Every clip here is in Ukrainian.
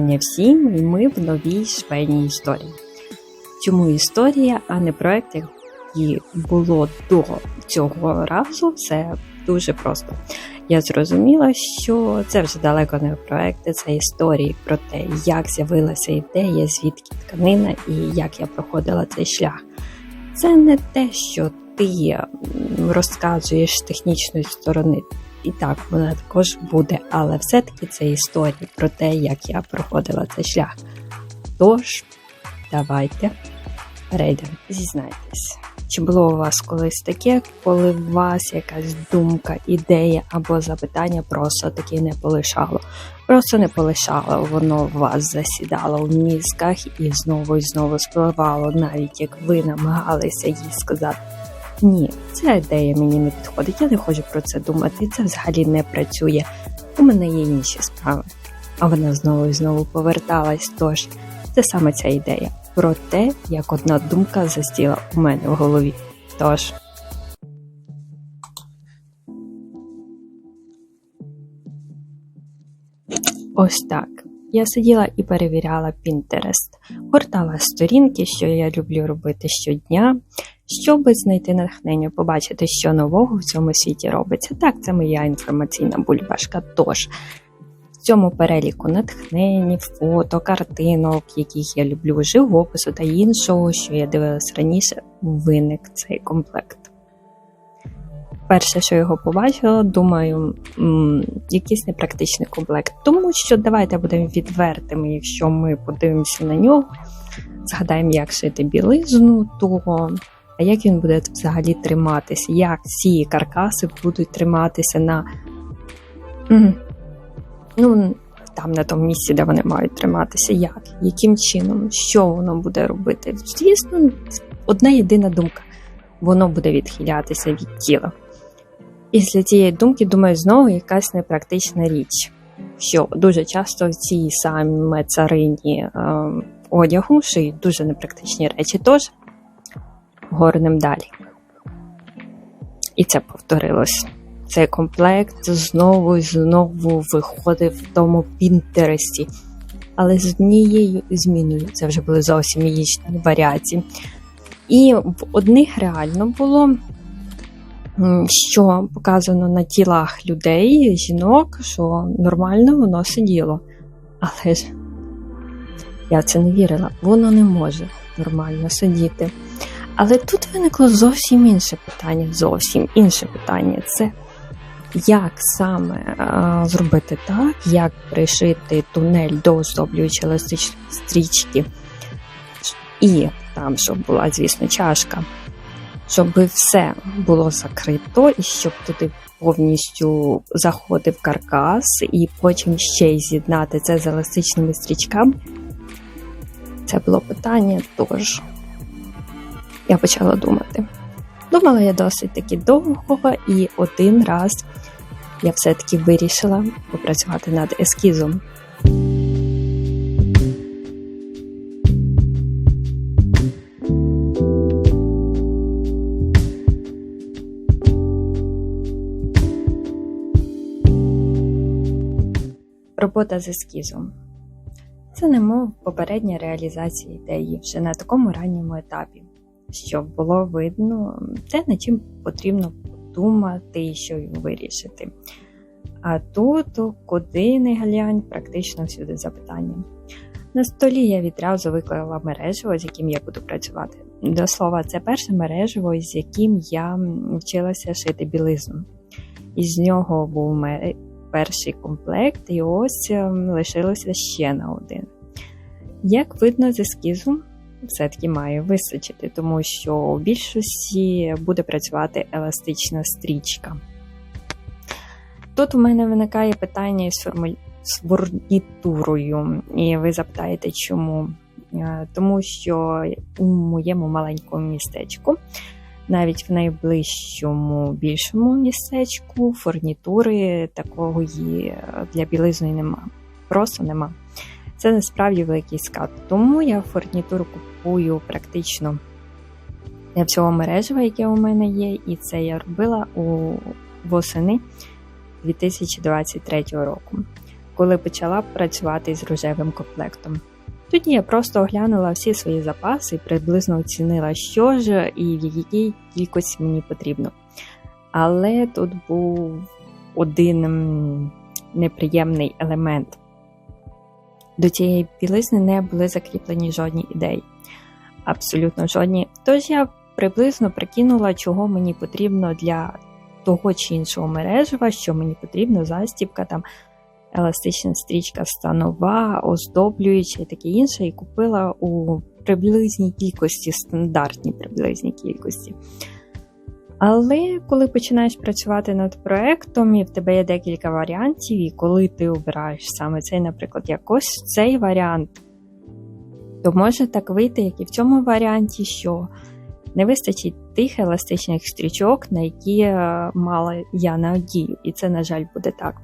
Вітання всім, і ми в новій швейній історії. Чому історія, а не проект, який було до цього разу? Все дуже просто. Я зрозуміла, що це вже далеко не проекти, це історії про те, як з'явилася ідея, звідки тканина і як я проходила цей шлях. Це не те, що ти розказуєш з технічної сторони. І так, вона також буде, але все-таки це історія про те, як я проходила цей шлях. Тож, давайте перейдемо. Зізнайтесь, чи було у вас колись таке, коли у вас якась думка, ідея або запитання просто таки не полишало? Просто не полишало, воно в вас засідало в мізках і знову і знову спливало, навіть як ви намагалися їй сказати. Ні, ця ідея мені не підходить, я не хочу про це думати, це взагалі не працює. У мене є інші справи. А вона знову і знову поверталась. Тож це саме ця ідея про те, як одна думка засіла у мене в голові. Тож. Ось так. Я сиділа і перевіряла Pinterest, гортала сторінки, що я люблю робити щодня, щоб знайти натхнення, побачити, що нового в цьому світі робиться. Так, це моя інформаційна бульбашка. Тож в цьому переліку натхнень, фото, картинок, яких я люблю, живопису та іншого, що я дивилась раніше, виник цей комплект. Перше, що його побачила, думаю, м, якийсь непрактичний комплект. Тому що давайте будемо відвертими, якщо ми подивимося на нього, згадаємо, як шити білизну, то а як він буде взагалі триматися, як ці каркаси будуть триматися на ну, там на тому місці, де вони мають триматися, як, яким чином, що воно буде робити. Звісно, одна єдина думка. Воно буде відхилятися від тіла. Після цієї думки, думаю, знову якась непрактична річ, що дуже часто в цій самій царині е, одягу шиють дуже непрактичні речі. Тож горнем далі. І це повторилось. Цей комплект знову і знову виходив в тому Пінтересті, але з однією зміною. Це вже були зовсім яєчні варіації. І в одних реально було що показано на тілах людей, жінок, що нормально воно сиділо. Але ж я це не вірила, воно не може нормально сидіти. Але тут виникло зовсім інше питання, зовсім інше питання. Це як саме а, зробити так, як пришити тунель до оздоблюючої еластичної стрічки, і там, щоб була, звісно, чашка щоб все було закрито, і щоб туди повністю заходив каркас, і потім ще й з'єднати це з еластичними стрічками. Це було питання, тож я почала думати. Думала я досить таки довго, і один раз я все-таки вирішила попрацювати над ескізом. Робота з ескізом. Це немов попередня реалізація ідеї вже на такому ранньому етапі, щоб було видно те, над чим потрібно подумати і що вирішити. А тут, куди не глянь, практично всюди запитання. На столі я відразу виклала мережево, з яким я буду працювати. До слова, це перше мережево, з яким я вчилася шити білизну. Із нього був перший комплект, і ось ем, лишилося ще на один. Як видно, з ескізу все-таки має вистачити, тому що у більшості буде працювати еластична стрічка. Тут у мене виникає питання із фурнітурою, і ви запитаєте, чому? Е, тому що у моєму маленькому містечку навіть в найближчому більшому містечку фурнітури такої для білизни нема. Просто нема. Це насправді великий скат. Тому я фурнітуру купую практично для всього мережева, яке у мене є, і це я робила у восени 2023 року. коли почала працювати з рожевим комплектом. Тоді я просто оглянула всі свої запаси і приблизно оцінила, що ж і в якій кількості мені потрібно. Але тут був один неприємний елемент. До цієї білизни не були закріплені жодні ідеї. Абсолютно жодні. Тож я приблизно прикинула, чого мені потрібно для того чи іншого мережева, що мені потрібно, застібка, там, еластична стрічка станова, оздоблююча і таке інше, і купила у приблизній кількості, стандартній приблизній кількості. Але коли починаєш працювати над проектом, і в тебе є декілька варіантів, і коли ти обираєш саме цей, наприклад, якось цей варіант, то може так вийти, як і в цьому варіанті, що не вистачить тих еластичних стрічок, на які е, мала я надію. І це, на жаль, буде так.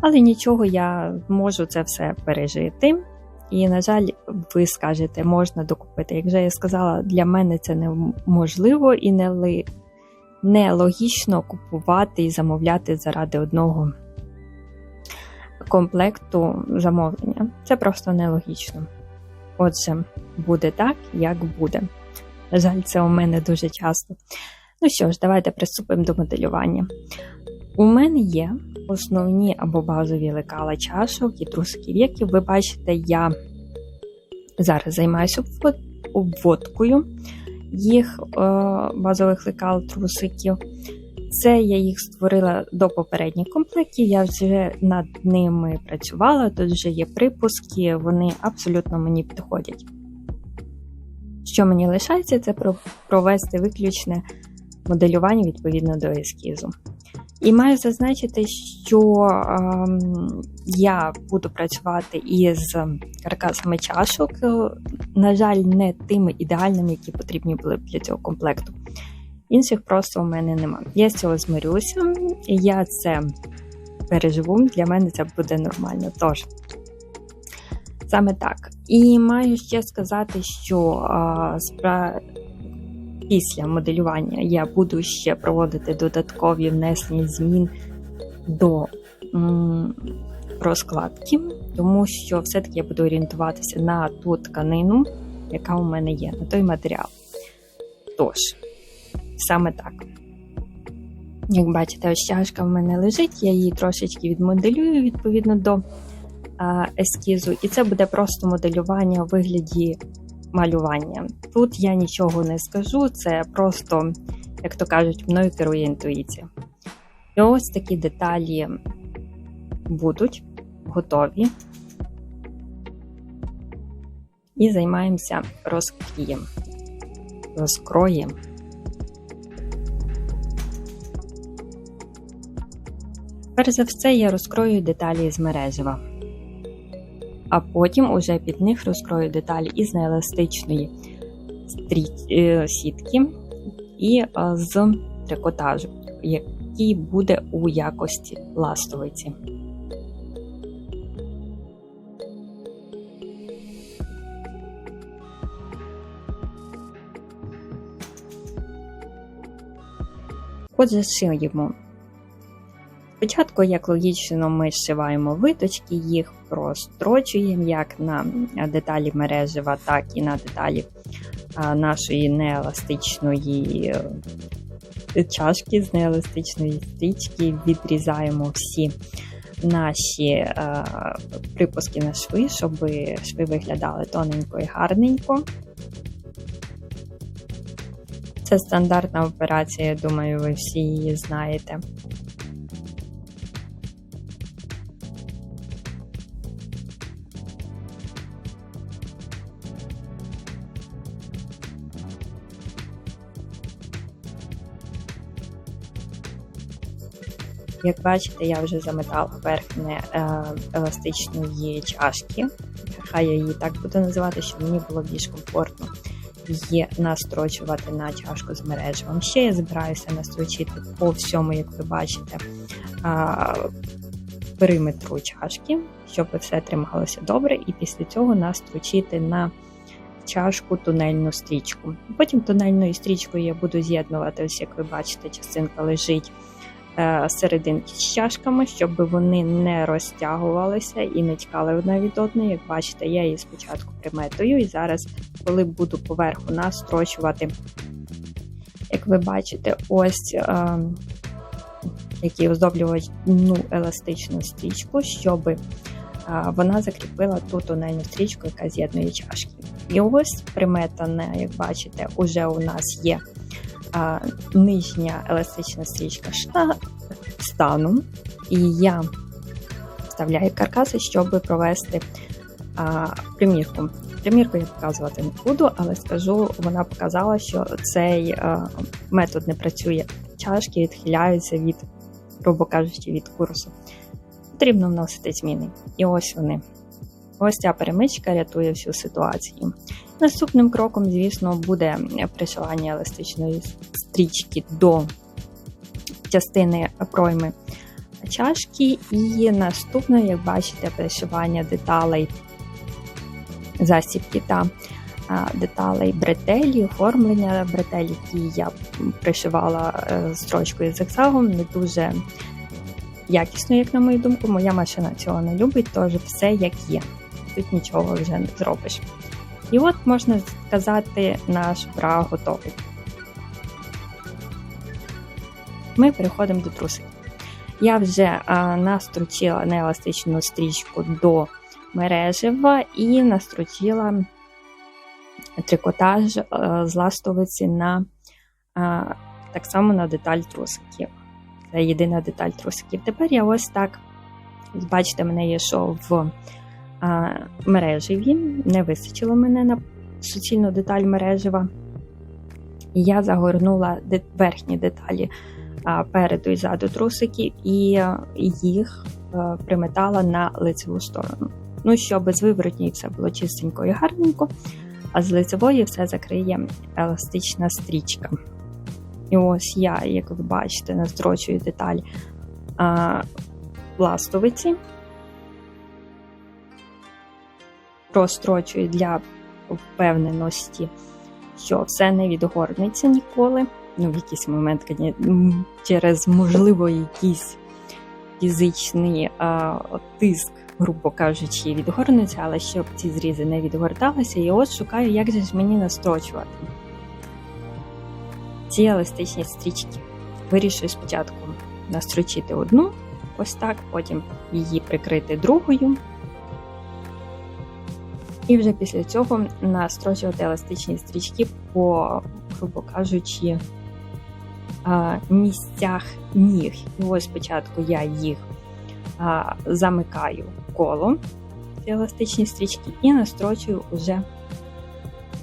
Але нічого, я можу це все пережити. І, на жаль, ви скажете, можна докупити. Як вже я сказала, для мене це неможливо і не ли... нелогічно купувати і замовляти заради одного комплекту замовлення. Це просто нелогічно. Отже, буде так, як буде. На жаль, це у мене дуже часто. Ну що ж, давайте приступимо до моделювання. У мене є основні або базові лекала чашок і трусиків, які ви бачите, я зараз займаюся обводкою їх е, базових лекал трусиків. Це я їх створила до попередніх комплектів, я вже над ними працювала, тут вже є припуски, вони абсолютно мені підходять. Що мені лишається, це провести виключне моделювання відповідно до ескізу. І маю зазначити, що е, я буду працювати із каркасами чашок, на жаль, не тими ідеальними, які потрібні були для цього комплекту. Інших просто у мене немає. Я з цього змирюся, я це переживу, для мене це буде нормально. Тож, саме так. І маю ще сказати, що а, спра... після моделювання я буду ще проводити додаткові внесення змін до розкладки, тому що все-таки я буду орієнтуватися на ту тканину, яка у мене є, на той матеріал. Тож, саме так. Як бачите, ось чашка в мене лежить, я її трошечки відмоделюю відповідно до ескізу, і це буде просто моделювання у вигляді малювання. Тут я нічого не скажу, це просто, як то кажуть, мною керує інтуїція. І ось такі деталі будуть готові. І займаємося розкрієм, розкроєм. Перш за все, я розкрою деталі з мережева а потім уже під них розкрою деталі із нееластичної е, сітки і е, з трикотажу, який буде у якості ластовиці. Отже, шиємо Спочатку, як логічно, ми зшиваємо виточки, їх прострочуємо як на деталі мережева, так і на деталі нашої нееластичної е, чашки з нееластичної стрічки. Відрізаємо всі наші е, припуски на шви, щоб шви виглядали тоненько і гарненько. Це стандартна операція, я думаю, ви всі її знаєте. Як бачите, я вже заметала верхнє е, еластичної чашки. Хай я її так буду називати, щоб мені було більш комфортно її настрочувати на чашку з мережевим. Ще я збираюся настрочити по всьому, як ви бачите, периметру чашки, щоб все трималося добре, і після цього настрочити на чашку тунельну стрічку. Потім тунельною стрічкою я буду з'єднувати, ось як ви бачите, частинка лежить серединки з чашками, щоб вони не розтягувалися і не тікали одна від одної. Як бачите, я її спочатку приметую, і зараз, коли буду поверху настрочувати, як ви бачите, ось е, який оздоблювач ну, еластичну стрічку, щоб е, вона закріпила ту тональну стрічку, яка з'єднує чашки. І ось приметана, як бачите, уже у нас є а, нижня еластична стрічка стану, і я вставляю каркаси, щоб провести а, примірку. Примірку я показувати не буду, але скажу, вона показала, що цей а, метод не працює. Чашки відхиляються від, грубо кажучи, від курсу. Потрібно вносити зміни. І ось вони. Ось ця перемичка рятує всю ситуацію. Наступним кроком, звісно, буде пришивання еластичної стрічки до частини пройми чашки, і наступне, як бачите, пришивання деталей засібки та деталей бретелі, оформлення бретелі, які я пришивала е, строчкою зигзагом, не дуже якісно, як на мою думку, моя машина цього не любить, тож все як є. Тут нічого вже не зробиш. І от можна сказати, наш бра готовий. Ми переходимо до трусиків. Я вже а, настручила нееластичну стрічку до мережева і настручила трикотаж а, з ластовиці на а, так само на деталь трусиків. Це єдина деталь трусиків. Тепер я ось так, бачите, мене є що в мережеві, не вистачило мене на суцільну деталь мережева. І я загорнула верхні деталі переду і ззаду трусиків, і їх е, приметала на лицеву сторону. Ну, щоб з виворотньої все було чистенько і гарненько, а з лицевої все закриє еластична стрічка. І ось я, як ви бачите, настрочую деталь а, ластовиці, прострочую для впевненості, що все не відгорнеться ніколи ну, в якийсь момент через, можливо, якийсь фізичний а, тиск, грубо кажучи, відгорнуться, але щоб ці зрізи не відгорталися, і от шукаю, як же ж мені настрочувати ці еластичні стрічки. Вирішую спочатку настрочити одну, ось так, потім її прикрити другою. І вже після цього настрочувати еластичні стрічки по, грубо кажучи, місцях ніг. І ось спочатку я їх замикаю коло ці еластичні стрічки і настрочую уже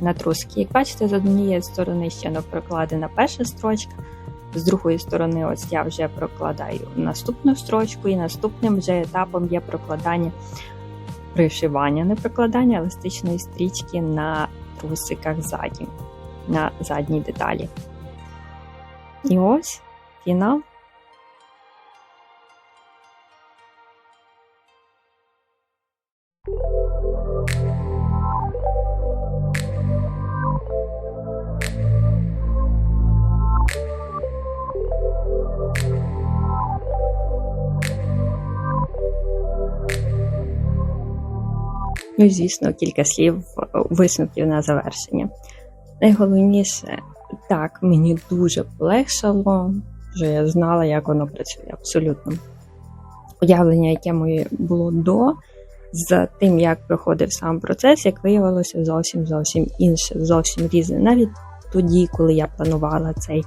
на труски. Як бачите, з однієї сторони ще прокладена перша строчка, з другої сторони, ось я вже прокладаю наступну строчку, і наступним вже етапом є прокладання пришивання, не прикладання еластичної стрічки на трусиках ззаді, на задній деталі. І ось фінал. Ну і, звісно, кілька слів висновків на завершення. Найголовніше так, мені дуже полегшало, вже я знала, як воно працює абсолютно. Уявлення, яке моє було до, з тим, як проходив сам процес, як виявилося, зовсім зовсім інше, зовсім різне. Навіть тоді, коли я планувала цей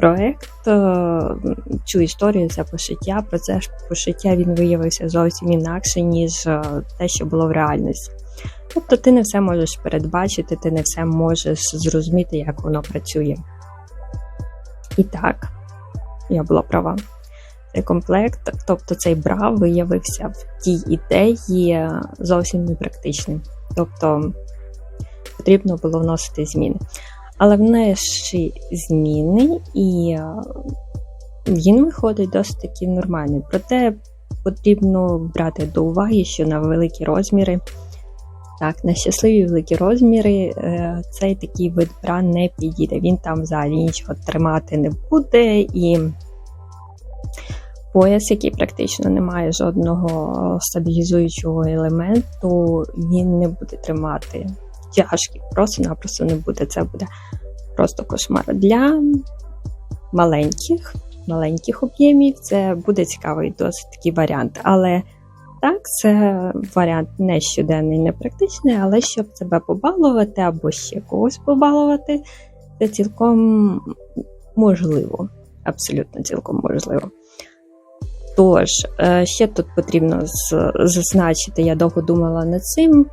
проект, е, цю історію, це пошиття, процес пошиття він виявився зовсім інакше, ніж е, те, що було в реальності. Тобто ти не все можеш передбачити, ти не все можеш зрозуміти, як воно працює. І так, я була права. Цей комплект, тобто цей бра виявився в тій ідеї зовсім непрактичним. Тобто потрібно було вносити зміни. Але внесши зміни, і він виходить досить таки нормальний. Проте потрібно брати до уваги, що на великі розміри так, на щасливі великі розміри е, цей такий вид бра не підійде. Він там взагалі нічого тримати не буде, і Пояс, який практично не має жодного стабілізуючого елементу, він не буде тримати тяжкий, просто-напросто не буде. Це буде просто кошмар. Для маленьких, маленьких об'ємів це буде цікавий досить такий варіант. Але так, це варіант не щоденний, не практичний, але щоб себе побалувати або ще когось побалувати, це цілком можливо. Абсолютно цілком можливо. Тож, е, ще тут потрібно зазначити, я довго думала над цим.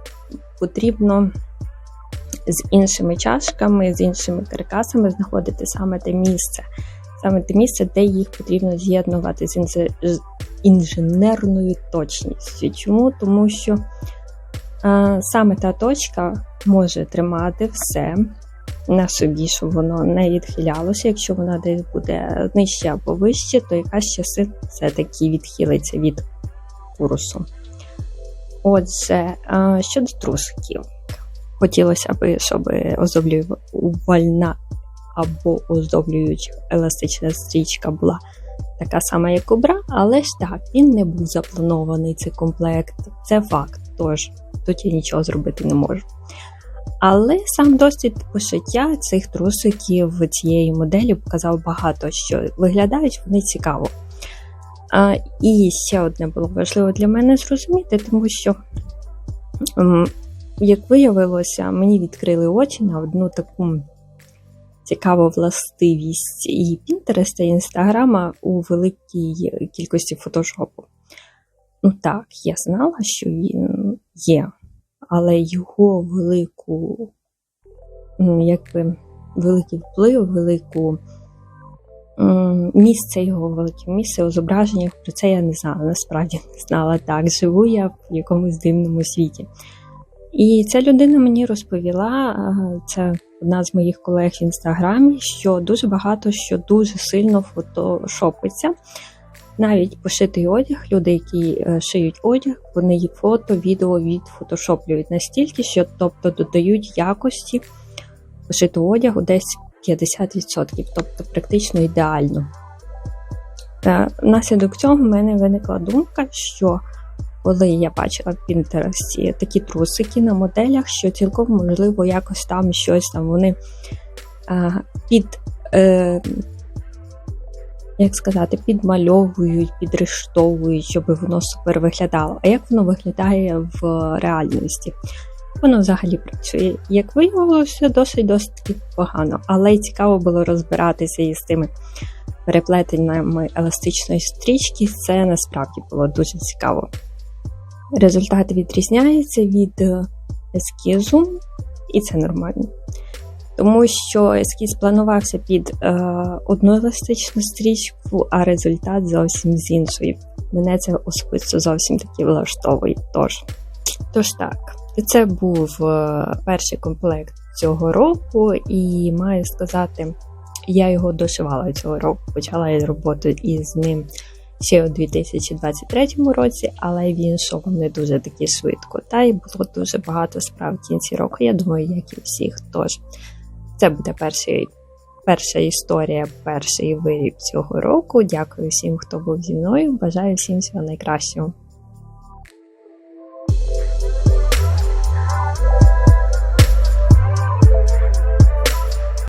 Потрібно з іншими чашками, з іншими каркасами знаходити саме те місце, саме те місце, де їх потрібно з'єднувати з інженерною точністю. Чому? Тому що а, саме та точка може тримати все на собі, щоб воно не відхилялося. Якщо вона десь буде нижче або вище, то якась часи все-таки відхилиться від курсу. Отже, а, щодо трусиків. Хотілося б, щоб оздоблювальна або оздоблююча еластична стрічка була така сама, як у бра, але ж так, він не був запланований цей комплект. Це факт, тож тут я нічого зробити не можу. Але сам досвід пошиття цих трусиків цієї моделі показав багато, що виглядають вони цікаво. А, І ще одне було важливо для мене зрозуміти, тому що як виявилося, мені відкрили очі на одну таку цікаву властивість і Пінтереста, і Інстаграма у великій кількості фотошопу. Ну так, я знала, що він є, але його велику, якби великий вплив, велику місце його велике місце у зображеннях, про це я не знала. Насправді не знала так. Живу я в якомусь дивному світі. І ця людина мені розповіла, це одна з моїх колег в інстаграмі, що дуже багато що дуже сильно фотошопиться. Навіть пошитий одяг, люди, які е, шиють одяг, вони фото, відео відфотошоплюють настільки, що тобто додають якості пошитого одягу десь 50%, тобто практично ідеально. Е, внаслідок цього в мене виникла думка, що коли я бачила в Пінтересті такі трусики на моделях, що цілком можливо якось там щось там вони а, під, е, як сказати, підмальовують, підрештовують, щоб воно супер виглядало. А як воно виглядає в реальності? Воно взагалі працює. Як виявилося, досить досить погано, але й цікаво було розбиратися із тими переплетеннями еластичної стрічки. Це насправді було дуже цікаво. Результат відрізняється від е, ескізу, і це нормально. Тому що ескіз планувався під е, одну еластичну стрічку, а результат зовсім з іншої. Мене це особисто зовсім таки влаштовує. Тож, Тож так, це був е, перший комплект цього року, і маю сказати, я його дошивала цього року, почала я роботу із ним ще у 2023 році, але він йшов не дуже таки швидко. Та й було дуже багато справ в кінці року. Я думаю, як і всіх. Тож це буде перший. Перша історія, перший виріб цього року. Дякую всім, хто був зі мною. Бажаю всім всього найкращого.